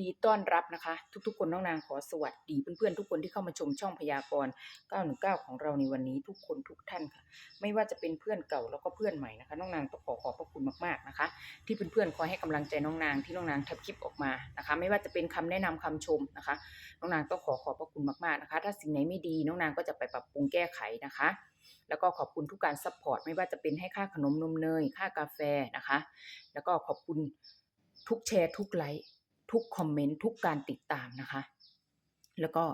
ดีต้อนรับนะคะ ทุกๆ คนน้องนางขอสวัสดีเพื่อนๆทุกคนที่เข้ามาชมช่องพยากรณ์ 919 ของเราในวันนี้ทุกคนทุกท่านค่ะ ไม่ว่าจะเป็นเพื่อนเก่าแล้วก็เพื่อนใหม่นะคะน้องนางต้องขอขอบพระคุณมากๆนะคะ ที่เพื่อนๆคอยให้กำลังใจน้องนางที่น้องนางทำคลิปออกมานะคะ ไม่ว่าจะเป็นคำแนะนำคำชมนะคะ น้องนางต้องขอขอบพระคุณมากๆนะคะ ถ้าสิ่งไหนไม่ดีน้องนางก็จะไปปรับปรุงแก้ไขนะคะแล้วก็ขอบคุณทุกการซัพพอร์ตไม่ว่าจะเป็นให้ค่าขนมนมเนย ค่ากาแฟนะคะ แล้วก็ขอบคุณทุกแชร์ทุกไลค์ ทุกคอมเมนต์ทุกการติดตามนะคะ แล้วก็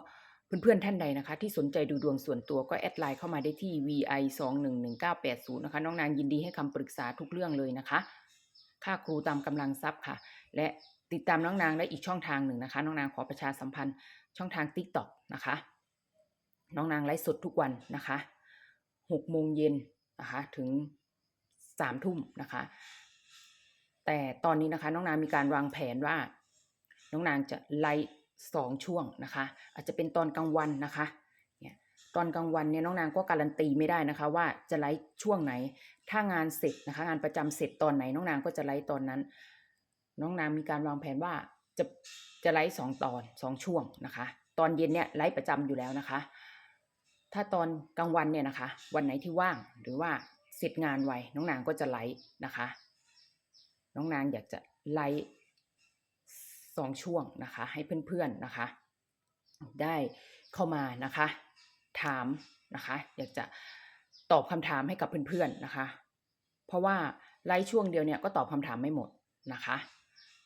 เพื่อนๆท่านใดนะคะ ที่สนใจดูดวงส่วนตัวก็แอดไลน์เข้ามาได้ที่ vi 2 1 1 9 8 0นะคะน้องนางยินดีให้คำปรึกษาทุกเรื่องเลยนะคะ ค่าครูตามกำลังทรัพย์ค่ะ และติดตามน้องนางได้อีกช่องทางหนึ่งนะคะ น้องนางขอประชาสัมพันธ์ช่องทาง TikTok นะคะ น้องนางไลฟ์สดทุกวันนะคะหกโมงเย็นนะคะถึงสามทุ่มนะคะ แต่ตอนนี้นะคะน้องนางมีการวางแผนว่า น้องนางจะไลฟ์สองช่วงนะคะ อาจจะเป็นตอนกลางวันนะคะเนี่ยตอนกลางวันเนี่ยน้องนางก็การันตีไม่ได้นะคะ ว่าจะไลฟ์ช่วงไหน ถ้างานเสร็จนะคะ งานประจำเสร็จตอนไหน น้องนางก็จะไลฟ์ตอนนั้น น้องนางมีการวางแผนว่าจะจะไลฟ์สองตอนสองช่วงนะคะ ตอนเย็นเนี่ยไลฟ์ประจำอยู่แล้วนะคะ ถ้าตอนกลางวันเนี่ยนะคะ วันไหนที่ว่างหรือว่าเสร็จงานไวน้องนางก็จะไลฟ์นะคะ น้องนางอยากจะไลฟ์ สองช่วงนะคะ ให้เพื่อนๆนะคะ ได้เข้ามานะคะ ถามนะคะ อยากจะตอบคำถามให้กับเพื่อนๆนะคะ เพราะว่าไลฟ์ช่วงเดียวเนี่ยก็ตอบคำถามไม่หมดนะคะ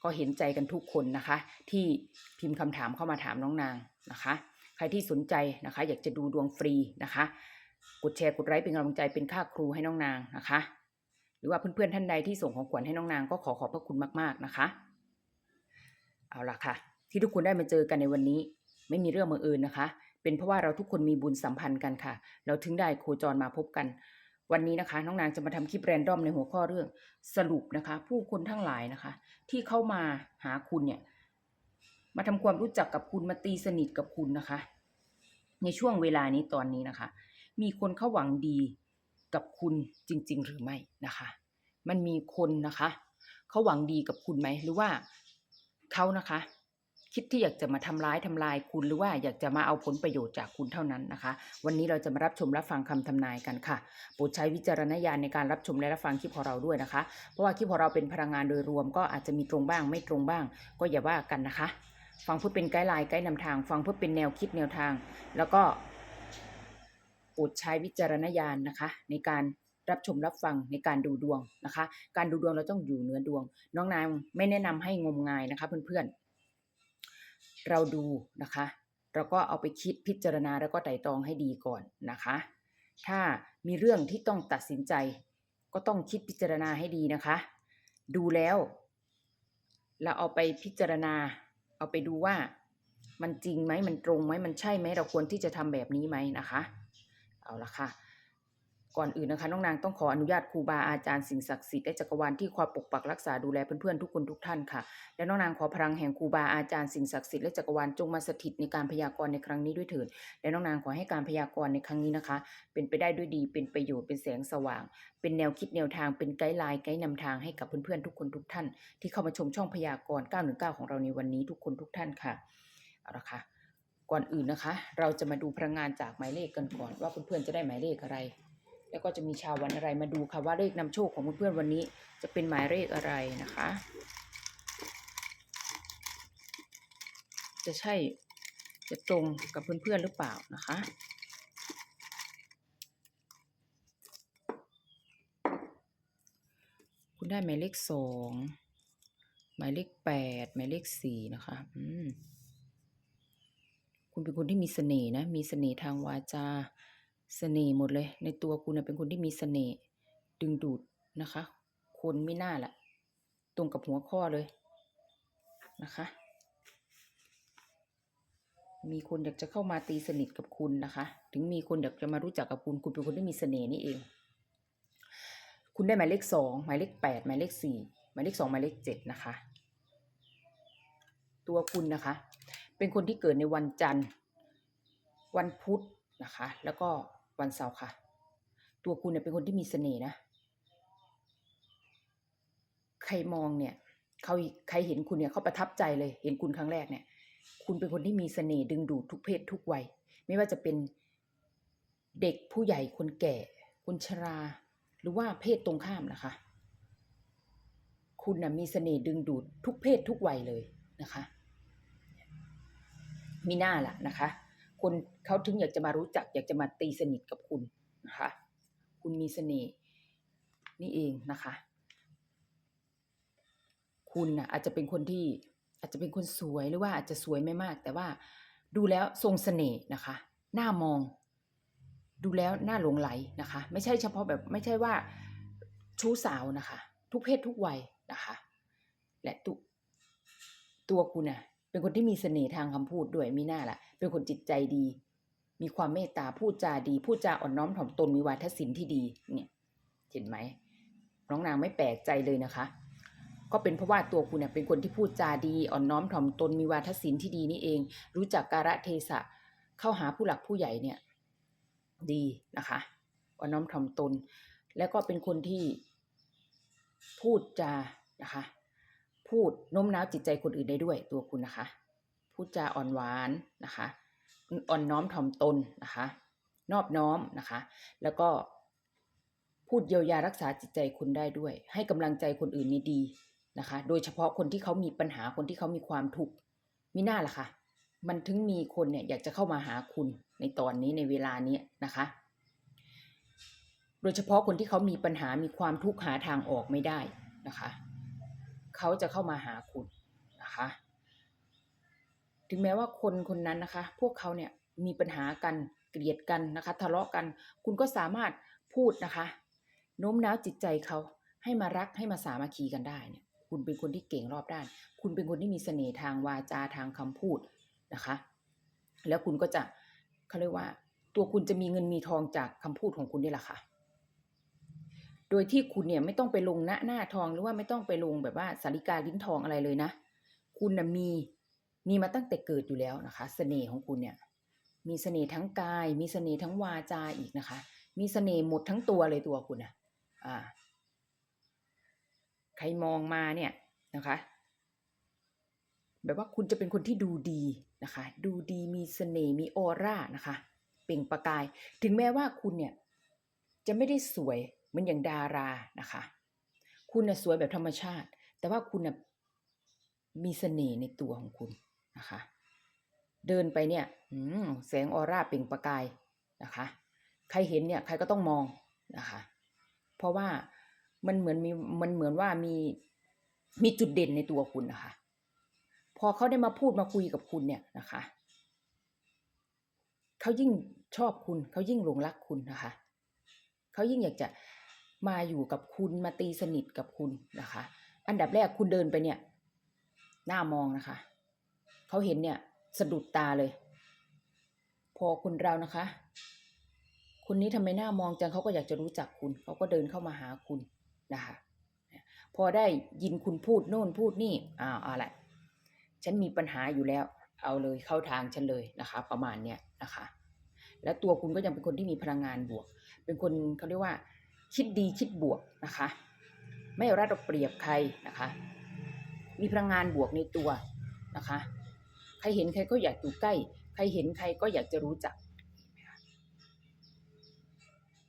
ก็เห็นใจกันทุกคนนะคะ ที่พิมพ์คำถามเข้ามาถามน้องนางนะคะ ใครที่สนใจนะคะ อยากจะดูดวงฟรีนะคะ กดแชร์กดไลค์เป็นกำลังใจเป็นค่าครูให้น้องนางนะคะ หรือว่าเพื่อนๆท่านใดที่ส่งของขวัญให้น้องนางก็ขอขอบพระคุณมากๆนะคะ เอาละค่ะ ที่ทุกคนได้มาเจอกันในวันนี้ ไม่มีเรื่องบังเอิญนะคะ เป็นเพราะว่าเราทุกคนมีบุญสัมพันธ์กันค่ะ เราถึงได้โคจรมาพบกัน วันนี้นะคะ น้องนางจะมาทำคลิปแรนดอมในหัวข้อเรื่องสรุปนะคะ ผู้คนทั้งหลายนะคะ ที่เข้ามาหาคุณเนี่ย มาทำความรู้จักกับคุณมาตีสนิทกับคุณนะคะ ในช่วงเวลานี้ตอนนี้นะคะ มีคนเข้าหวังดีกับคุณจริง ๆ หรือไม่นะคะ มันมีคนนะคะเขาหวังดีกับคุณไหมหรือว่า เขานะคะ คิดที่อยากจะมาทำร้ายทำลายคุณหรือว่าอยากจะมาเอาผลประโยชน์จากคุณเท่านั้นนะคะ วันนี้เราจะมารับชมรับฟังคำทำนายกันค่ะโปรดใช้วิจารณญาณในการรับชมและรับฟังคลิปของเราด้วยนะคะ เพราะว่าคลิปของเราเป็นพลังงานโดยรวมก็อาจจะมีตรงบ้างไม่ตรงบ้าง ก็อย่าว่ากันนะคะ ฟังเพื่อเป็นไกด์ไลน์ไกด์นำทาง ฟังเพื่อเป็นแนวคิดแนวทาง แล้วก็โปรดใช้วิจารณญาณนะคะ ในการ รับชมรับฟังในการดูดวงนะคะ การดูดวงเราต้องอยู่เหนือดวง น้องนางไม่แนะนำให้งมงายนะคะเพื่อนๆ เราดูนะคะ เราก็เอาไปคิดพิจารณาแล้วก็ไต่ตรองให้ดีก่อนนะคะ ถ้ามีเรื่องที่ต้องตัดสินใจ ก็ต้องคิดพิจารณาให้ดีนะคะ ดูแล้ว เราเอาไปพิจารณา เอาไปดูว่ามันจริงไหมมันตรงไหมมันใช่ไหมเราควรที่จะทำแบบนี้ไหมนะคะ เอาละค่ะ ก่อนอื่นนะคะน้องนางต้องขออนุญาตครูบาอาจารย์สิ่งศักดิ์สิทธิ์และจักรวาลที่คอยปกปักรักษาดูแลเพื่อนๆทุกคนทุกท่านค่ะ และน้องนางขอพลังแห่งครูบาอาจารย์สิ่งศักดิ์สิทธิ์และจักรวาลจงมาสถิตในการพยากรณ์ในครั้งนี้ด้วยเถิดและน้องนางขอให้การพยากรณ์ในครั้งนี้นะคะ เป็นไปได้ด้วยดีเป็นประโยชน์เป็นแสงสว่าง เป็นแนวคิดแนวทางเป็นไกด์ไลน์ไกด์นำทางให้กับเพื่อนๆทุกคนทุกท่าน ที่เข้ามาชมช่องพยากรณ์ 919 ของเราในวันนี้ทุกคนทุกท่านค่ะเอาละค่ะก่อนอื่นนะคะ เราจะมาดูพลังงานจากหมายเลขกันก่อนว่าเพื่อนๆจะได้หมายเลขอะไร แล้วก็จะมีชาววันอะไรมาดูค่ะว่าเลขนำโชคของเพื่อนๆวันนี้จะเป็นหมายเลขอะไรนะคะ จะใช่จะตรงกับเพื่อนๆหรือเปล่านะคะคุณได้หมายเลขสอง หมายเลขแปด หมายเลขสี่นะคะ อืม คุณเป็นคนที่มีเสน่ห์นะ มีเสน่ห์ทางวาจา เสน่ห์หมดเลย ในตัวคุณนะเป็นคนที่มีเสน่ห์ดึงดูดนะคะ คนไม่น่าละตรงกับหัวข้อเลยนะคะ มีคนอยากจะเข้ามาตีสนิทกับคุณนะคะ ถึงมีคนอยากจะมารู้จักกับคุณ คุณเป็นคนที่มีเสน่ห์นี่เอง คุณได้หมายเลขสองหมายเลขแปดหมายเลขสี่หมายเลขสองหมายเลขเจ็ดนะคะ ตัวคุณนะคะ เป็นคนที่เกิดในวันจันทร์ วันพุธนะคะ แล้วก็ วันเสาร์ค่ะ ตัวคุณเนี่ยเป็นคนที่มีเสน่ห์นะ ใครมองเนี่ยเขาใครเห็นคุณเนี่ยเขาประทับใจเลย เห็นคุณครั้งแรกเนี่ย คุณเป็นคนที่มีเสน่ห์ดึงดูดทุกเพศทุกวัย ไม่ว่าจะเป็นเด็กผู้ใหญ่คนแก่ คนชรา หรือว่าเพศตรงข้ามนะคะ คุณนะมีเสน่ห์ดึงดูดทุกเพศทุกวัยเลยนะคะ มีหน้าล่ะนะคะ คนเขาถึงอยากจะมารู้จัก อยากจะมาตีสนิทกับคุณนะคะ คุณมีเสน่ห์นี่เองนะคะ คุณนะอาจจะเป็นคนที่อาจจะเป็นคนสวยหรือว่าอาจจะสวยไม่มาก แต่ว่าดูแล้วทรงเสน่ห์นะคะหน้ามอง ดูแล้วหน้าหลงไหลนะคะ ไม่ใช่เฉพาะแบบไม่ใช่ว่าชู้สาวนะคะ ทุกเพศทุกวัยนะคะ และตุตัวคุณน่ะ เป็นคนที่มีเสน่ห์ทางคำพูดด้วยมีหน้าล่ะ เป็นคนจิตใจดี มีความเมตตาพูดจาดี พูดจาอ่อนน้อมถ่อมตนมีวาทศิลป์ที่ดี เนี่ยเห็นไหมน้องนางไม่แปลกใจเลยนะคะ ก็เป็นเพราะว่าตัวคุณเนี่ยเป็นคนที่พูดจาดีอ่อนน้อมถ่อมตนมีวาทศิลป์ที่ดีนี่เอง รู้จักการะเทศะเข้าหาผู้หลักผู้ใหญ่เนี่ย ดีนะคะอ่อนน้อมถ่อมตน แล้วก็เป็นคนที่พูดจานะคะ พูดโน้มน้าวจิตใจคนอื่นได้ด้วยตัวคุณนะคะ พูดจาอ่อนหวานนะคะ อ่อนน้อมถ่อมตนนะคะ นอบน้อมนะคะ แล้วก็พูดเยียวยารักษาจิตใจคุณได้ด้วย ให้กำลังใจคนอื่นนี่ดีนะคะ โดยเฉพาะคนที่เขามีปัญหาคนที่เขามีความทุกข์มีหน้าล่ะค่ะ มันถึงมีคนเนี่ยอยากจะเข้ามาหาคุณในตอนนี้ในเวลานี้นะคะ โดยเฉพาะคนที่เขามีปัญหามีความทุกข์หาทางออกไม่ได้นะคะ เขาจะเข้ามาหาคุณนะคะ ถึงแม้ว่าคนคนนั้นนะคะ พวกเขาเนี่ยมีปัญหากันเกลียดกันนะคะ ทะเลาะกัน คุณก็สามารถพูดนะคะโน้มน้าวจิตใจเขาให้มารักให้มาสามัคคีกันได้เนี่ย คุณเป็นคนที่เก่งรอบด้าน คุณเป็นคนที่มีเสน่ห์ทางวาจาทางคำพูดนะคะ แล้วคุณก็จะเขาเรียกว่า ตัวคุณจะมีเงินมีทองจากคำพูดของคุณนี่แหละค่ะ โดยที่คุณเนี่ยไม่ต้องไปลงหน้าหน้าทองหรือว่าไม่ต้องไปลงแบบว่าสาริกาลิ้นทองอะไรเลยนะ คุณนะมีมีมาตั้งแต่เกิดอยู่แล้วนะคะ เสน่ห์ของคุณเนี่ย มีเสน่ห์ทั้งกาย มีเสน่ห์ทั้งวาจาอีกนะคะ มีเสน่ห์หมดทั้งตัวเลยตัวคุณนะอ่า ใครมองมาเนี่ยนะคะ แบบว่าคุณจะเป็นคนที่ดูดีนะคะ ดูดีมีเสน่ห์มีออร่านะคะ เปล่งประกาย ถึงแม้ว่าคุณเนี่ยจะไม่ได้สวย มือนอย่างดารานะคะ คุณน่ะสวยแบบธรรมชาติ แต่ว่าคุณน่ะมีเสน่ห์ในตัวของคุณนะคะ เดินไปเนี่ยแสงออร่าเปล่งประกายนะคะ ใครเห็นเนี่ย ใครก็ต้องมองนะคะ เพราะว่ามันเหมือนมีมันเหมือนว่ามีมีจุดเด่นในตัวคุณนะคะ พอเขาได้มาพูดมาคุยกับคุณเนี่ยนะคะเขายิ่งชอบคุณเขายิ่งหลงรักคุณนะคะเขายิ่งอยากจะ มาอยู่กับคุณมาตีสนิทกับคุณนะคะ อันดับแรกคุณเดินไปเนี่ยหน้ามองนะคะเขาเห็นเนี่ยสะดุดตาเลย พอคุณเรานะคะ คนนี้ทำไมหน้ามองจังเขาก็อยากจะรู้จักคุณเขาก็เดินเข้ามาหาคุณนะคะ พอได้ยินคุณพูดโน่นพูดนี่อ้าวอาละฉันมีปัญหาอยู่แล้ว เอาเลยเข้าทางฉันเลยนะคะ ประมาณเนี้ยนะคะ แล้วตัวคุณก็ยังเป็นคนที่มีพลังงานบวก เป็นคนเขาเรียกว่า คิดดีคิดบวกนะคะ ไม่รัดเอาเปรียบใครนะคะ มีพลังงานบวกในตัวนะคะ ใครเห็นใครก็อยากอยู่ใกล้ ใครเห็นใครก็อยากจะรู้จัก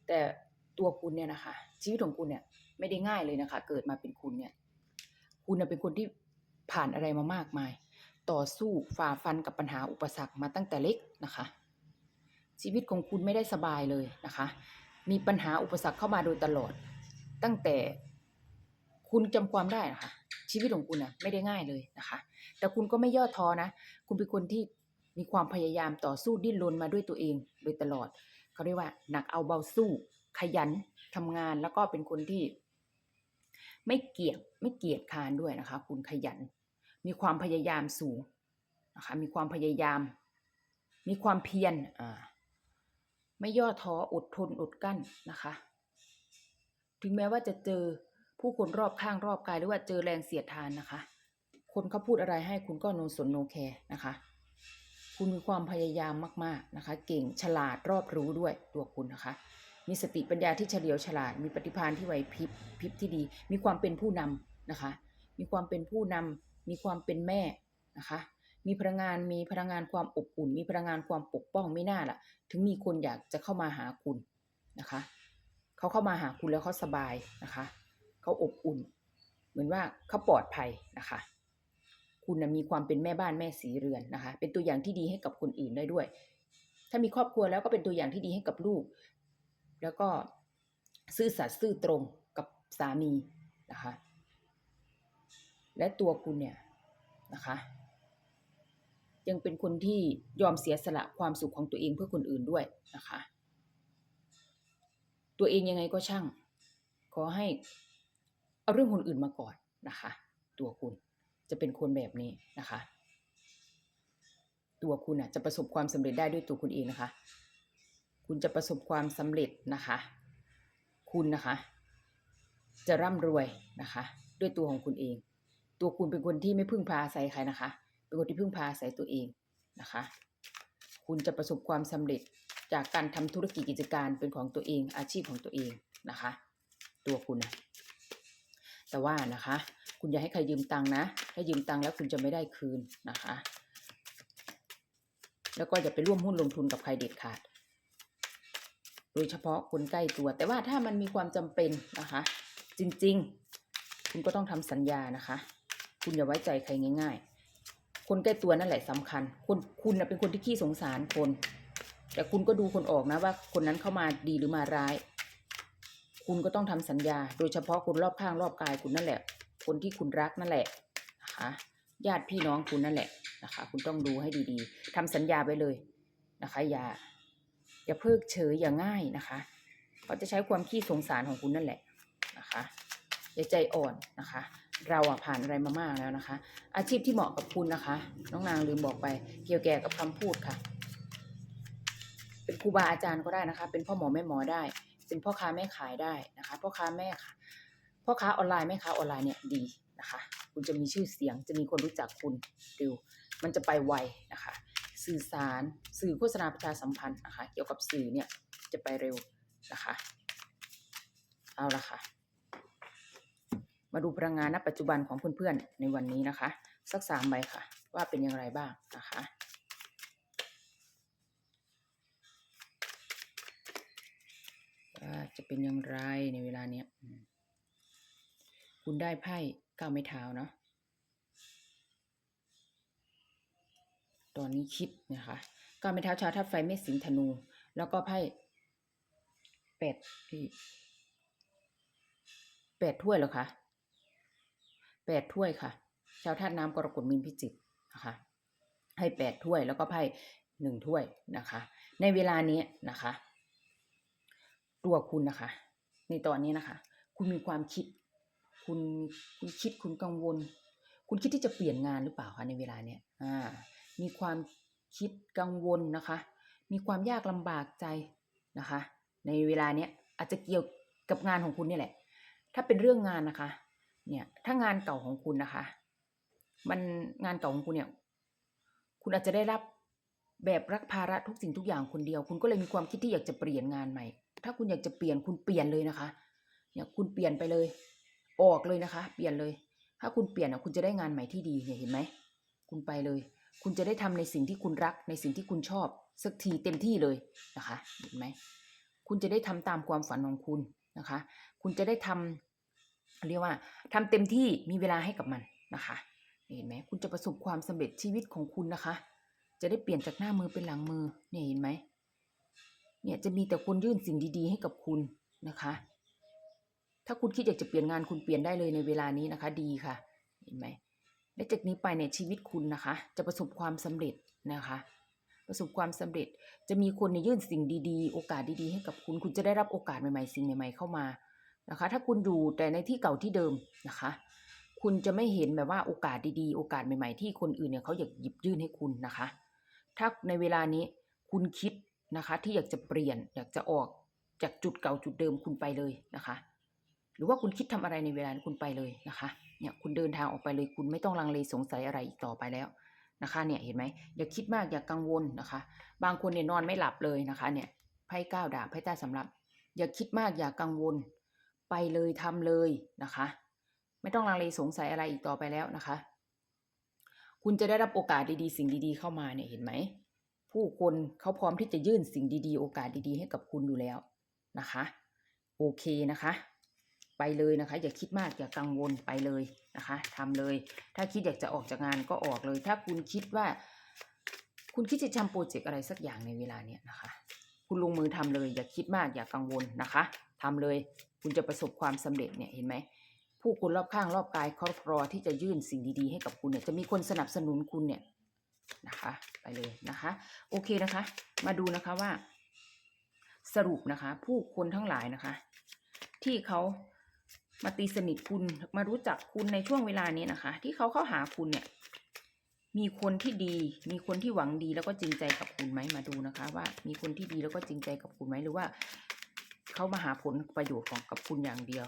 แต่ตัวคุณเนี่ยนะคะ ชีวิตของคุณเนี่ยไม่ได้ง่ายเลยนะคะ เกิดมาเป็นคุณเนี่ย คุณน่ะเป็นคนที่ผ่านอะไรมามากมาย ต่อสู้ฝ่าฟันกับปัญหาอุปสรรคมาตั้งแต่เล็กนะคะ ชีวิตของคุณไม่ได้สบายเลยนะคะ มีปัญหาอุปสรรคเข้ามาโดยตลอด ตั้งแต่คุณจำความได้นะคะชีวิตของคุณน่ะไม่ได้ง่ายเลยนะคะ แต่คุณก็ไม่ย่อท้อนะ คุณเป็นคนที่มีความพยายามต่อสู้ดิ้นรนมาด้วยตัวเองโดยตลอดเขาเรียกว่าหนักเอาเบาสู้ขยันทำงานแล้วก็เป็นคนที่ ไม่เกียจไม่เกียจคานด้วยนะคะ คุณขยัน มีความพยายามสูงนะคะ มีความพยายาม มีความเพียรอ่า ไม่ย่อท้ออดทนอดกั้นนะคะ ถึงแม้ว่าจะเจอผู้คนรอบข้างรอบกายหรือว่าเจอแรงเสียดทานนะคะ คนเขาพูดอะไรให้คุณก็โนสนโนแคร์นะคะ คุณมีความพยายามมากๆนะคะ เก่งฉลาดรอบรู้ด้วยตัวคุณนะคะ มีสติปัญญาที่เฉลียวฉลาด มีปฏิภาณที่ไหวพริบพริบที่ดี มีความเป็นผู้นำนะคะ มีความเป็นผู้นำมีความเป็นแม่นะคะ มีพลังงานมีพลังงานความอบอุ่น มีพลังงานความปกป้องไม่น่าล่ะ ถึงมีคนอยากจะเข้ามาหาคุณนะคะเขาเข้ามาหาคุณแล้วเขาสบายนะคะเขาอบอุ่น เหมือนว่าเขาปลอดภัยนะคะ คุณนะมีความเป็นแม่บ้านแม่สีเรือนนะคะ เป็นตัวอย่างที่ดีให้กับคนอื่นได้ด้วย ถ้ามีครอบครัวแล้วก็เป็นตัวอย่างที่ดีให้กับลูก แล้วก็ซื่อสัตย์ซื่อตรงกับสามีนะคะ และตัวคุณเนี่ยนะคะ ยังเป็นคนที่ยอมเสียสละความสุขของตัวเองเพื่อคนอื่นด้วยนะคะ ตัวเองยังไงก็ช่าง ขอให้เอาเรื่องคนอื่นมาก่อนนะคะ ตัวคุณจะเป็นคนแบบนี้นะคะ ตัวคุณอะจะประสบความสำเร็จได้ด้วยตัวคุณเองนะคะ คุณจะประสบความสำเร็จนะคะ คุณนะคะ จะร่ำรวยนะคะ ด้วยตัวของคุณเอง ตัวคุณเป็นคนที่ไม่พึ่งพาอาศัยใครนะคะ เป็นคนที่พึ่งพาอาศัยตัวเองนะคะ คุณจะประสบความสำเร็จจากการทำธุรกิจกิจการเป็นของตัวเองอาชีพของตัวเองนะคะ ตัวคุณนะแต่ว่านะคะ คุณอย่าให้ใครยืมตังค์นะ ถ้ายืมตังค์แล้วคุณจะไม่ได้คืนนะคะ แล้วก็อย่าไปร่วมหุ้นลงทุนกับใครเด็ดขาด โดยเฉพาะคนใกล้ตัว แต่ว่าถ้ามันมีความจำเป็นนะคะ จริง ๆ คุณก็ต้องทำสัญญานะคะ คุณอย่าไว้ใจใครง่าย ๆ คนใกล้ตัวนั่นแหละสำคัญคนคุณนะเป็นคนที่ขี้สงสารคน แต่คุณก็ดูคนออกนะว่า คนนั้นเข้ามาดีหรือมาร้าย คุณก็ต้องทำสัญญา โดยเฉพาะคนรอบข้างรอบกายคุณนั่นแหละ คนที่คุณรักนั่นแหละนะคะญาติพี่น้องคุณนั่นแหละนะคะ คุณต้องดูให้ดีๆทำสัญญาไปเลยนะคะ อย่า อย่าเพิกเฉยอย่าง่ายนะคะเขาจะใช้ความขี้สงสารของคุณนั่นแหละนะคะอย่าใจอ่อนนะคะ เราอะผ่านอะไรมามากแล้วนะคะ อาชีพที่เหมาะกับคุณนะคะ น้องนางลืมบอกไป เกี่ยวแก่กับคำพูดค่ะ เป็นครูบาอาจารย์ก็ได้นะคะ เป็นพ่อหมอแม่หมอได้ เป็นพ่อค้าแม่ขายได้นะคะ พ่อค้าแม่ค่ะ พ่อค้าออนไลน์แม่ค้าออนไลน์เนี่ยดีนะคะ คุณจะมีชื่อเสียง จะมีคนรู้จักคุณเร็วมันจะไปไวนะคะ สื่อสาร สื่อโฆษณาประชาสัมพันธ์นะคะ เกี่ยวกับสื่อเนี่ยจะไปเร็วนะคะ เอาละค่ะ มาดูพลังงานณปัจจุบันของเพื่อนๆในวันนี้นะคะ สักสามใบค่ะ ว่าเป็นอย่างไรบ้างนะคะว่าจะเป็นอย่างไรในเวลาเนี้ยคุณได้ไพ่เก้าไม้เท้าเนาะตอนนี้คิดนะคะก้าไม้เท้าชาวทัพไฟเมษสิงธนู แล้วก็ไพ่แปดที่แปดถ้วยเหรอคะ แปดถ้วยค่ะ ชาวธาตุน้ำกรกฎมีนพิจิกนะคะ ให้แปดถ้วยแล้วก็ไพ่หนึ่งถ้วยนะคะ ในเวลานี้นะคะ ตัวคุณนะคะ ในตอนนี้นะคะ คุณมีความคิด คุณคุณคิดคุณกังวล คุณคิดที่จะเปลี่ยนงานหรือเปล่าคะในเวลาเนี้ยอ่า มีความคิดกังวลนะคะ มีความยากลำบากใจนะคะ ในเวลาเนี้ยอาจจะเกี่ยวกับงานของคุณนี่แหละ ถ้าเป็นเรื่องงานนะคะ เนี่ย ถ้างานเก่าของคุณนะคะ มันงานเก่าของคุณเนี่ย คุณอาจจะได้รับแบบรักภาระทุกสิ่งทุกอย่างคนเดียว คุณก็เลยมีความคิดที่อยากจะเปลี่ยนงานใหม่ ถ้าคุณอยากจะเปลี่ยนคุณเปลี่ยนเลยนะคะ เนี่ยคุณเปลี่ยนไปเลย ออกเลยนะคะ เปลี่ยนเลย ถ้าคุณเปลี่ยนอะคุณจะได้งานใหม่ที่ดีเนี่ยเห็นไหมคุณไปเลย คุณจะได้ทำในสิ่งที่คุณรัก ในสิ่งที่คุณชอบ สักทีเต็มที่เลยนะคะ เห็นไหม คุณจะได้ทำตามความฝันของคุณนะคะ คุณจะได้ทำ เรียกว่าทำเต็มที่มีเวลาให้กับมันนะคะเห็นไหมคุณจะประสบความสำเร็จชีวิตของคุณนะคะ จะได้เปลี่ยนจากหน้ามือเป็นหลังมือเนี่ยเห็นไหมเนี่ยจะมีแต่คนยื่นสิ่งดีๆ ให้กับคุณนะคะ ถ้าคุณคิดอยากจะเปลี่ยนงานคุณเปลี่ยนได้เลยในเวลานี้นะคะ ดีค่ะ เห็นไหมและจากนี้ไปเนี่ยชีวิตคุณนะคะ จะประสบความสำเร็จนะคะ ประสบความสำเร็จจะมีคนในยยื่นสิ่งดีๆ โอกาสดีๆ ให้กับคุณ คุณจะได้รับโอกาสใหม่ๆ สิ่งใหม่ๆเข้ามา นะคะ ถ้าคุณอยู่แต่ในที่เก่าที่เดิมนะคะ คุณจะไม่เห็นแบบว่าโอกาสดีๆ โอกาสใหม่ๆ ที่คนอื่นเนี่ยเขาอยากหยิบยื่นให้คุณนะคะ ถ้าในเวลานี้คุณคิดนะคะ ที่อยากจะเปลี่ยน อยากจะออกจากจุดเก่าจุดเดิมคุณไปเลยนะคะ หรือว่าคุณคิดทำอะไรในเวลานี้คุณไปเลยนะคะ เนี่ยคุณเดินทางออกไปเลย คุณไม่ต้องลังเลสงสัยอะไรอีกต่อไปแล้วนะคะเนี่ยเห็นไหมอย่าคิดมากอย่ากังวลนะคะ บางคนเนี่ยนอนไม่หลับเลยนะคะ เนี่ยไพ่ก้าวดาบไพ่ใต้สำรับ อย่าคิดมากอย่ากังวล ไปเลยทำเลยนะคะ ไม่ต้องลังเลสงสัยอะไรอีกต่อไปแล้วนะคะ คุณจะได้รับโอกาสดีๆ สิ่งดีๆ เข้ามาเนี่ยเห็นไหม ผู้คนเขาพร้อมที่จะยื่นสิ่งดีๆ โอกาสดีๆ ให้กับคุณอยู่แล้วนะคะ โอเคนะคะ ไปเลยนะคะ อย่าคิดมากอย่ากังวลไปเลยนะคะทำเลย ถ้าคิดอยากจะออกจากงานก็ออกเลย ถ้าคุณคิดว่า คุณคิดจะทำโปรเจกต์อะไรสักอย่างในเวลาเนี้ยนะคะ คุณลงมือทำเลย อย่าคิดมากอย่ากังวลนะคะทำเลย คุณจะประสบความสำเร็จเนี่ยเห็นไหมผู้คนรอบข้างรอบกายครอบครัวที่จะยื่นสิ่งดีๆ ให้กับคุณเนี่ยจะมีคนสนับสนุนคุณเนี่ยนะคะไปเลยนะคะ โอเคนะคะ มาดูนะคะว่า สรุปนะคะ ผู้คนทั้งหลายนะคะ ที่เขามาตีสนิทคุณมารู้จักคุณในช่วงเวลานี้นะคะ ที่เขาเข้าหาคุณเนี่ย มีคนที่ดี มีคนที่หวังดีแล้วก็จริงใจกับคุณไหมมาดูนะคะ ว่ามีคนที่ดีแล้วก็จริงใจกับคุณไหมหรือว่า เขามาหาผลประโยชน์ของกับคุณอย่างเดียว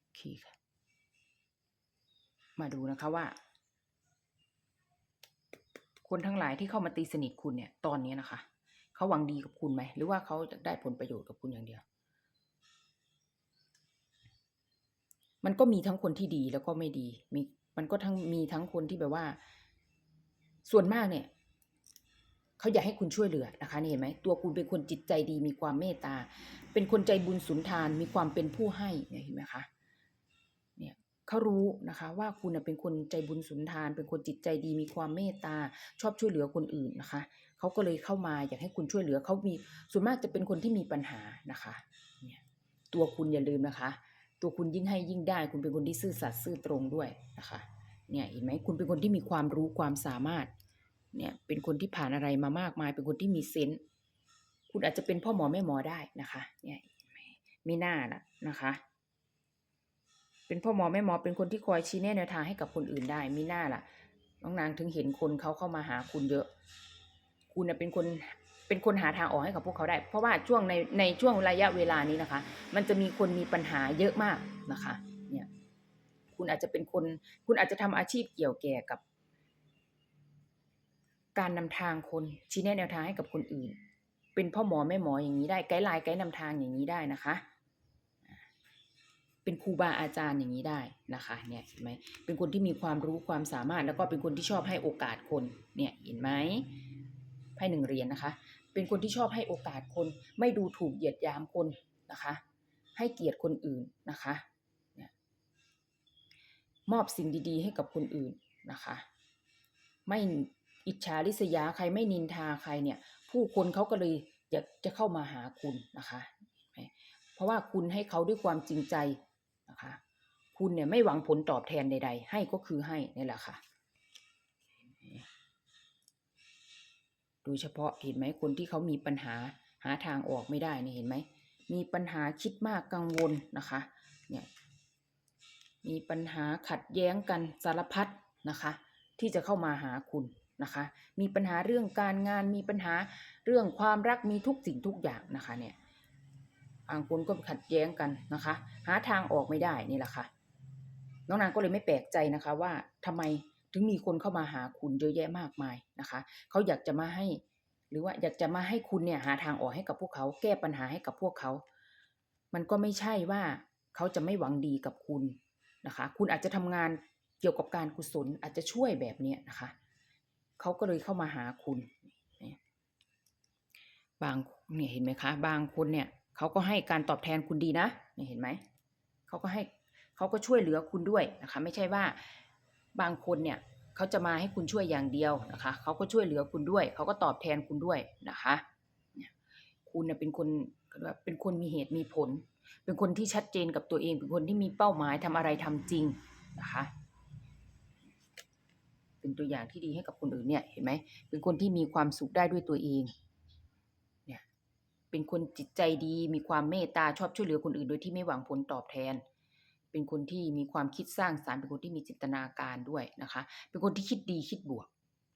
โอเคค่ะ มาดูนะคะว่า คนทั้งหลายที่เข้ามาตีสนิทคุณเนี่ย ตอนนี้นะคะ เขาหวังดีกับคุณไหม หรือว่าเขาจะได้ผลประโยชน์กับคุณอย่างเดียว มันก็มีทั้งคนที่ดีแล้วก็ไม่ดี มี มันก็ทั้งมีทั้งคนที่แบบว่า ส่วนมากเนี่ย เขาอยากให้คุณช่วยเหลือนะคะนี่เห็นไหมตัวคุณเป็นคนจิตใจดีมีความเมตตา เป็นคนใจบุญสุนทาน มีความเป็นผู้ให้เนี่ยเห็นไหมคะเนี่ยเขารู้นะคะ ว่าคุณน่ะเป็นคนใจบุญสุนทาน เป็นคนจิตใจดีมีความเมตตา ชอบช่วยเหลือคนอื่นนะคะเขาก็เลยเข้ามาอยากให้คุณช่วยเหลือเขามีส่วนมากจะเป็นคนที่มีปัญหานะคะเนี่ยตัวคุณอย่าลืมนะคะ ตัวคุณยิ่งให้ยิ่งได้ คุณเป็นคนที่ซื่อสัตย์ซื่อตรงด้วยนะคะเนี่ยเห็นไหมคุณเป็นคนที่มีความรู้ความสามารถ เนี่ยเป็นคนที่ผ่านอะไรมามากมาย เป็นคนที่มีเซนส์คุณอาจจะเป็นพ่อหมอแม่หมอได้นะคะ เนี่ยไม่น่าละนะคะ เป็นพ่อหมอแม่หมอเป็นคนที่คอยชี้แนะแนวทางให้กับคนอื่นได้ไม่น่าล่ะน้องนางถึงเห็นคนเขาเข้ามาหาคุณเยอะ คุณน่ะเป็นคนเป็นคนหาทางออกให้กับพวกเขาได้ เพราะว่าช่วงในในช่วงระยะเวลานี้นะคะ มันจะมีคนมีปัญหาเยอะมากนะคะ เนี่ย คุณอาจจะเป็นคน คุณอาจจะทำอาชีพเกี่ยวแก่กับ การนำทางคนชี้แนะแนวทางให้กับคนอื่น เป็นพ่อหมอแม่หมออย่างนี้ได้ไกด์ไลน์ไกด์นำทางอย่างนี้ได้นะคะ เป็นครูบาอาจารย์อย่างนี้ได้นะคะเนี่ยเห็นไหมเป็นคนที่มีความรู้ความสามารถแล้วก็เป็นคนที่ชอบให้โอกาสคนเนี่ยเห็นไหมไพ่หนึ่งเหรียญนะคะ เป็นคนที่ชอบให้โอกาสคน ไม่ดูถูกเหยียดยามคนนะคะ ให้เกียรติคนอื่นนะคะมอบสิ่งดีๆ ให้กับคนอื่นนะคะ ไม่ อิจฉาริษยาใครไม่นินทาใครเนี่ย ผู้คนเขาก็เลยอยากจะเข้ามาหาคุณนะคะเห็นไหมเพราะว่าคุณให้เขาด้วยความจริงใจนะคะ คุณเนี่ยไม่หวังผลตอบแทนใด ๆ ให้ก็คือให้นี่แหละค่ะโดยเฉพาะเห็นไหมคนที่เขามีปัญหาหาทางออกไม่ได้เนี่ยเห็นไหมมีปัญหาคิดมากกังวลนะคะเนี่ยมีปัญหาขัดแย้งกันสารพัดนะคะ ที่จะเข้ามาหาคุณ นะคะ มีปัญหาเรื่องการงานมีปัญหาเรื่องความรักมีทุกสิ่งทุกอย่างนะคะเนี่ยบางคนก็ขัดแย้งกันนะคะ หาทางออกไม่ได้นี่แหละค่ะ น้องนางก็เลยไม่แปลกใจนะคะว่าทำไมถึงมีคนเข้ามาหาคุณเยอะแยะมากมายนะคะ เขาอยากจะมาให้ หรือว่าอยากจะมาให้คุณเนี่ยหาทางออกให้กับพวกเขา แก้ปัญหาให้กับพวกเขา มันก็ไม่ใช่ว่าเขาจะไม่หวังดีกับคุณนะคะ คุณอาจจะทำงานเกี่ยวกับการกุศลอาจจะช่วยแบบเนี้ยนะคะ เขาก็เลยเข้ามาหาคุณ บางเนี่ยเห็นไหมคะ บางคนเนี่ยเขาก็ให้การตอบแทนคุณดีนะเนี่ยเห็นไหมเขาก็ให้เขาก็ช่วยเหลือคุณด้วยนะคะ ไม่ใช่ว่าบางคนเนี่ยเขาจะมาให้คุณช่วยอย่างเดียวนะคะเขาก็ช่วยเหลือคุณด้วยเขาก็ตอบแทนคุณด้วยนะคะคุณเนี่ยเป็นคนเป็นคนมีเหตุมีผล เป็นคนที่ชัดเจนกับตัวเอง เป็นคนที่มีเป้าหมายทำอะไรทำจริงนะคะ เป็นตัวอย่างที่ดีให้กับคนอื่นเนี่ยเห็นไหมเป็นคนที่มีความสุขได้ด้วยตัวเองเนี่ยเป็นคนจิตใจดีมีความเมตตาชอบช่วยเหลือคนอื่นโดยที่ไม่หวังผลตอบแทน เป็นคนที่มีความคิดสร้างสารรค์เป็นคนที่มีจินตนาการด้วยนะคะ เป็นคนที่คิดดีคิดบวก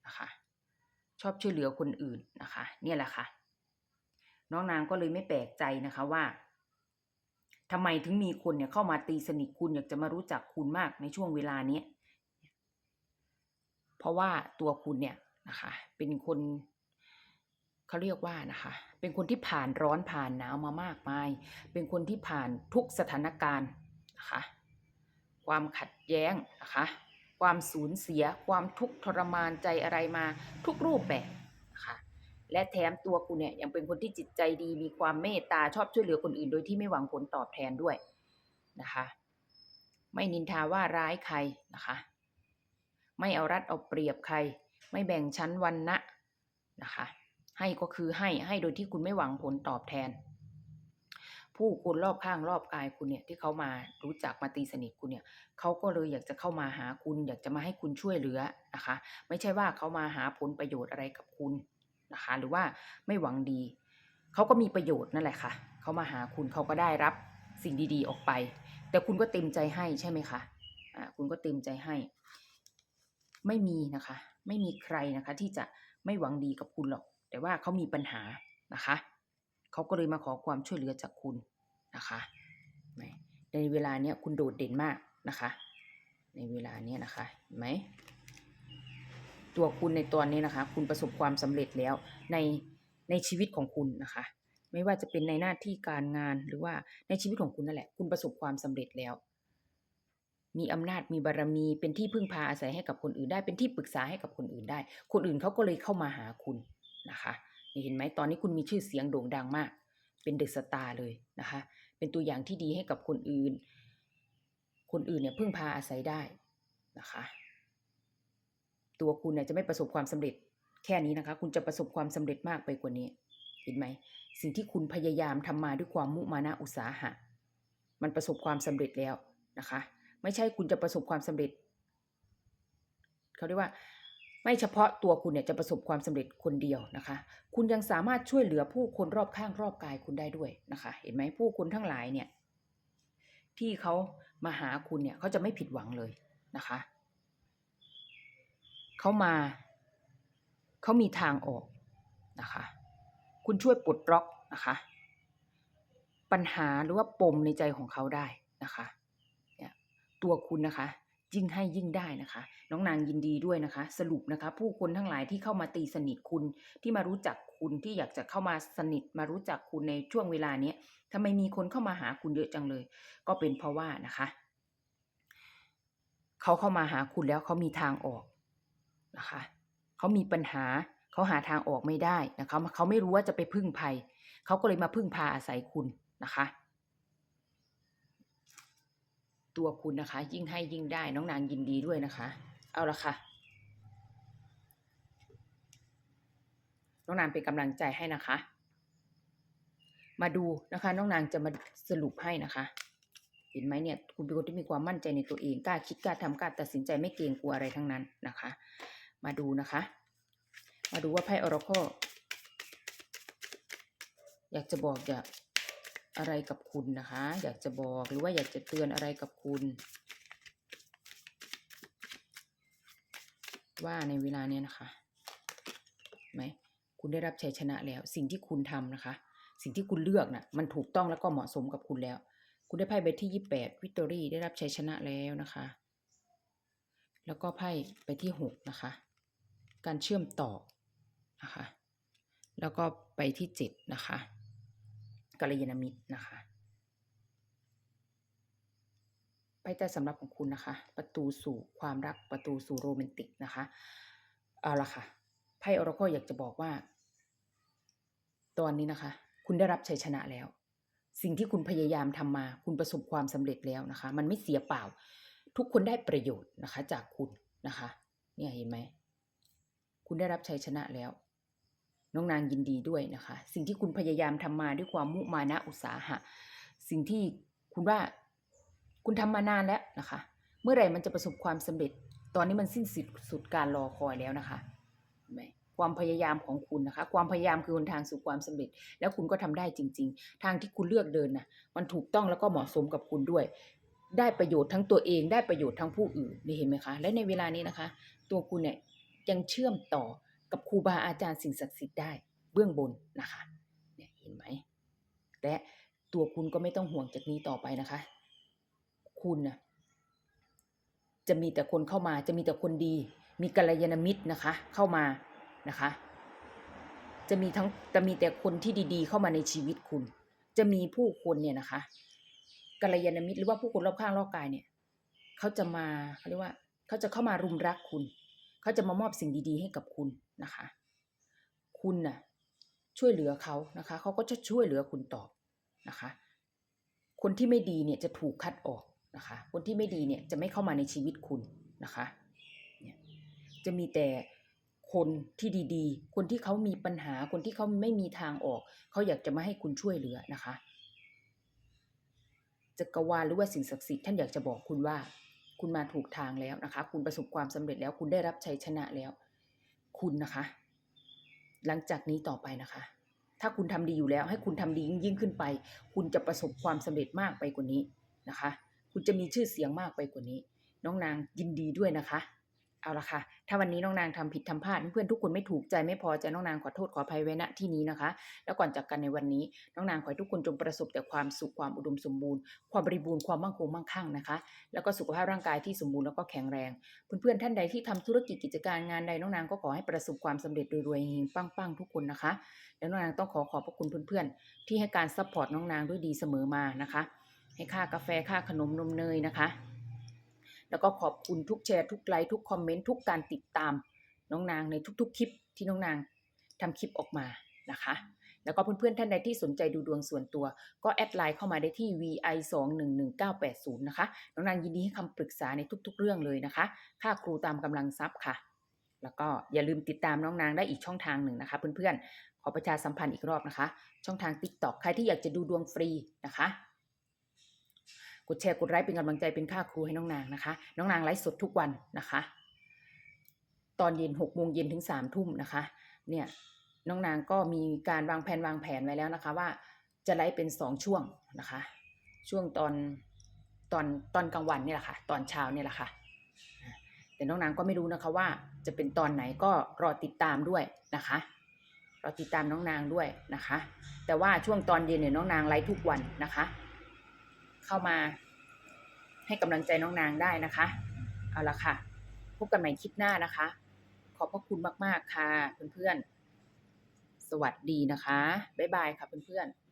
นะคะชอบช่วยเหลือคนอื่นนะคะ เนี่ยแหละค่ะ น้องนางก็เลยไม่แปลกใจนะคะว่าทำไมถึงมีคนเนี่ยเข้ามาตีสนิทคุณอยากจะมารู้จักคุณมากในช่วงเวลาเนี้ย ราะว่าตัวคุณเนี่ยนะคะเป็นคนเขาเรียกว่านะคะ เป็นคนที่ผ่านร้อนผ่านหนาวมามากมาย เป็นคนที่ผ่านทุกสถานการณ์นะคะ ความขัดแย้งนะคะ ความสูญเสีย ความทุกข์ทรมานใจอะไรมาทุกรูปแบบนะคะและแถมตัวคุณเนี่ยยังเป็นคนที่จิตใจดี มีความเมตตาชอบช่วยเหลือคนอื่นโดยที่ไม่หวังผลตอบแทนด้วยนะคะ ไม่นินทาว่าร้ายใครนะคะ ไม่เอารัดเอาเปรียบใคร ไม่แบ่งชั้นวันนะนะคะ ให้ก็คือให้ให้โดยที่คุณไม่หวังผลตอบแทน ผู้คนรอบข้างรอบกายคุณเนี่ยที่เขามารู้จักมาตีสนิทคุณเนี่ยเขาก็เลยอยากจะเข้ามาหาคุณ อยากจะมาให้คุณช่วยเหลือนะคะ ไม่ใช่ว่าเขามาหาผลประโยชน์อะไรกับคุณนะคะ หรือว่าไม่หวังดีเขาก็มีประโยชน์นั่นแหละค่ะเขามาหาคุณเขาก็ได้รับสิ่งดีๆออกไป แต่คุณก็เต็มใจให้ใช่ไหมคะอ่าคุณก็เต็มใจให้ ไม่มีนะคะ ไม่มีใครนะคะ ที่จะไม่หวังดีกับคุณหรอก แต่ว่าเขามีปัญหานะคะเขาก็เลยมาขอความช่วยเหลือจากคุณนะคะในเวลาเนี้ยคุณโดดเด่นมากนะคะ ในเวลาเนี้ยนะคะเห็นไหมตัวคุณในตอนนี้นะคะ คุณประสบความสำเร็จแล้วในในชีวิตของคุณนะคะ ไม่ว่าจะเป็นในหน้าที่การงานหรือว่าในชีวิตของคุณนั่นแหละ คุณประสบความสำเร็จแล้ว มีอำนาจมีบารมี เป็นที่พึ่งพาอาศัยให้กับคนอื่นได้ เป็นที่ปรึกษาให้กับคนอื่นได้ คนอื่นเขาก็เลยเข้ามาหาคุณนะคะเห็นไหมตอนนี้คุณมีชื่อเสียงโด่งดังมาก เป็นเดอะสตาร์เลยนะคะ เป็นตัวอย่างที่ดีให้กับคนอื่น คนอื่นเนี่ยพึ่งพาอาศัยได้นะคะ ตัวคุณเนี่ยจะไม่ประสบความสำเร็จแค่นี้นะคะ คุณจะประสบความสำเร็จมากไปกว่านี้ เห็นไหม สิ่งที่คุณพยายามทำมาด้วยความมุมานะอุตสาหะ มันประสบความสำเร็จแล้วนะคะ ไม่ใช่คุณจะประสบความสำเร็จเขาเรียกว่าไม่เฉพาะตัวคุณเนี่ยจะประสบความสำเร็จคนเดียวนะคะ คุณยังสามารถช่วยเหลือผู้คนรอบข้างรอบกายคุณได้ด้วยนะคะ เห็นไหมผู้คนทั้งหลายเนี่ย ที่เขามาหาคุณเนี่ยเขาจะไม่ผิดหวังเลยนะคะเขามาเขามีทางออกนะคะ คุณช่วยปลดล็อกนะคะ ปัญหาหรือว่าปมในใจของเขาได้นะคะ ตัวคุณนะคะยิ่งให้ยิ่งได้นะคะ น้องนางยินดีด้วยนะคะ สรุปนะคะ ผู้คนทั้งหลายที่เข้ามาตีสนิทคุณที่มารู้จักคุณที่อยากจะเข้ามาสนิทมารู้จักคุณในช่วงเวลาเนี้ยทำไมมีคนเข้ามาหาคุณเยอะจังเลย ก็เป็นเพราะว่านะคะเขาเข้ามาหาคุณแล้วเขามีทางออกนะคะเขามีปัญหาเขาหาทางออกไม่ได้นะคะเขาไม่รู้ว่าจะไปพึ่งภัยเขาก็เลยมาพึ่งพาอาศัยคุณนะคะ ตัวคุณนะคะ ยิ่งให้ยิ่งได้น้องนางยินดีด้วยนะคะ เอาละค่ะ น้องนางเป็นกำลังใจให้นะคะ มาดูนะคะ น้องนางจะมาสรุปให้นะคะ เห็นไหมเนี่ย คุณเป็นคนที่มีความมั่นใจในตัวเองกล้าคิดกล้าทำกล้าตัดสินใจไม่เกรงกลัวอะไรทั้งนั้นนะคะ มาดูนะคะ มาดูว่าไพ่ออร์โคอยากจะบอกอยาก อะไรกับคุณนะคะ อยากจะบอกหรือว่าอยากจะเตือนอะไรกับคุณ ว่าในเวลาเนี้ยนะคะไหมคุณได้รับชัยชนะแล้ว สิ่งที่คุณทำนะคะ สิ่งที่คุณเลือกนะ่ะมันถูกต้องแล้วก็เหมาะสมกับคุณแล้ว คุณได้ไพ่ใบที่ยี่แปดวิตตอรี่ได้รับชัยชนะแล้วนะคะ แล้วก็ไพ่ไปที่หกนะคะ การเชื่อมต่อนะคะ แล้วก็ไปที่เจ็ดนะคะ กัลยาณมิตรนะคะ ไปแต่สำหรับของคุณนะคะ ประตูสู่ความรักประตูสู่โรแมนติกนะคะ เอาละค่ะไพ่ออร์โคอยากจะบอกว่า ตอนนี้นะคะ คุณได้รับชัยชนะแล้ว สิ่งที่คุณพยายามทำมา คุณประสบความสำเร็จแล้วนะคะ มันไม่เสียเปล่า ทุกคนได้ประโยชน์นะคะ จากคุณนะคะ เนี่ยเห็นไหม คุณได้รับชัยชนะแล้ว น้องนางยินดีด้วยนะคะ สิ่งที่คุณพยายามทำมาด้วยความมุมานะอุตสาหะ สิ่งที่คุณว่าคุณทำมานานแล้วนะคะ เมื่อไหร่มันจะประสบความสำเร็จ ตอนนี้มันสิ้นสุดสุดการรอคอยแล้วนะคะเห็นไหมความพยายามของคุณนะคะ ความพยายามคือหนทางสู่ความสำเร็จ แล้วคุณก็ทำได้จริง ๆ ทางที่คุณเลือกเดินนะมันถูกต้องแล้วก็เหมาะสมกับคุณด้วย ได้ประโยชน์ทั้งตัวเองได้ประโยชน์ทั้งผู้อื่นนี่เห็นไหมคะ และในเวลานี้นะคะ ตัวคุณเนี่ยยังเชื่อมต่อ กับครูบาอาจารย์สิ่งศักดิ์สิทธิ์ได้เบื้องบนนะคะเนี่ยเห็นไหมและตัวคุณก็ไม่ต้องห่วงจากนี้ต่อไปนะคะ คุณนะจะมีแต่คนเข้ามาจะมีแต่คนดี มีกัลยาณมิตรนะคะ เข้ามานะคะ จะมีทั้งจะมีแต่คนที่ดี ๆ เข้ามาในชีวิตคุณ จะมีผู้คนเนี่ยนะคะกัลยาณมิตรหรือว่าผู้คนรอบข้างรอบกายเนี่ยเขาจะมาเขาเรียกว่าเขาจะเข้ามารุมรักคุณ เขาจะมามอบสิ่งดี ๆ ให้กับคุณ นะคะ คุณน่ะช่วยเหลือเขานะคะเขาก็จะช่วยเหลือคุณตอบนะคะ คนที่ไม่ดีเนี่ยจะถูกคัดออกนะคะ คนที่ไม่ดีเนี่ยจะไม่เข้ามาในชีวิตคุณนะคะเนี่ยจะมีแต่คนที่ดีๆ คนที่เขามีปัญหา คนที่เขาไม่มีทางออก เขาอยากจะมาให้คุณช่วยเหลือนะคะจักรวาลหรือว่าสิ่งศักดิ์สิทธิ์ท่านอยากจะบอกคุณว่า คุณมาถูกทางแล้วนะคะ คุณประสบความสำเร็จแล้ว คุณได้รับชัยชนะแล้ว คุณนะคะ หลังจากนี้ต่อไปนะคะ ถ้าคุณทำดีอยู่แล้ว ให้คุณทำดียิ่งขึ้นไป คุณจะประสบความสำเร็จมากไปกว่านี้นะคะ คุณจะมีชื่อเสียงมากไปกว่านี้ น้องนางยินดีด้วยนะคะ เอาละค่ะ ถ้าวันนี้น้องนางทำผิดทำพลาดเพื่อนทุกคนไม่ถูกใจไม่พอใจน้องนางขอโทษขออภัยไว้ณที่นี้นะคะ แล้วก่อนจากกันในวันนี้ น้องนางขอให้ทุกคนจงประสบแต่ความสุขความอุดมสมบูรณ์ ความบริบูรณ์ความมั่งคงมั่งคั่งนะคะ แล้วก็สุขภาพร่างกายที่สมบูรณ์แล้วก็แข็งแรง เพื่อนๆท่านใดที่ทำธุรกิจกิจการงานใดน้องนางก็ขอให้ประสบความสำเร็จรวยๆเฮงปังๆทุกคนนะคะ แล้วน้องนางต้องขอขอบพระคุณเพื่อนๆที่ให้การซัพพอร์ตน้องนางด้วยดีเสมอมานะคะ ให้ค่ากาแฟค่าขนมนมเนยนะคะ แล้วก็ขอบคุณทุกแชร์ทุกไลค์ทุกคอมเมนต์ทุกการติดตามน้องนางในทุกๆ คลิปที่น้องนางทำคลิปออกมานะคะ แล้วก็เพื่อนๆท่านใดที่สนใจดูดวงส่วนตัว ก็แอดไลน์เข้ามาได้ที่ vi 2 1 1 9 8 0นะคะ น้องนางยินดีให้คำปรึกษาในทุกๆ เรื่องเลยนะคะ ค่าครูตามกำลังทรัพย์ค่ะ แล้วก็อย่าลืมติดตามน้องนางได้อีกช่องทางหนึ่งนะคะ เพื่อนๆ ขอประชาสัมพันธ์อีกรอบนะคะ ช่องทาง TikTok ใครที่อยากจะดูดวงฟรีนะคะ กดแชร์กดไลค์เป็นกำลังใจเป็นค่าครูให้น้องนางนะคะ น้องนางไลฟ์สดทุกวันนะคะ ตอนเย็นหกโมงเย็นถึงสามทุ่มนะคะ เนี่ยน้องนางก็มีการวางแผนวางแผนไว้แล้วนะคะ ว่าจะไลฟ์เป็นสองช่วงนะคะ ช่วงตอนตอนตอนกลางวันนี่แหละค่ะ ตอนเช้านี่แหละค่ะ แต่น้องนางก็ไม่รู้นะคะว่าจะเป็นตอนไหนก็รอติดตามด้วยนะคะรอติดตามน้องนางด้วยนะคะ แต่ว่าช่วงตอนเย็นเนี่ยน้องนางไลฟ์ทุกวันนะคะ เข้ามาให้กำลังใจน้องนางได้นะคะ เอาละค่ะ พบกันใหม่คลิปหน้านะคะ ขอบพระคุณมาก ๆ ค่ะเพื่อนๆ สวัสดีนะคะ บ๊ายบายค่ะเพื่อนๆ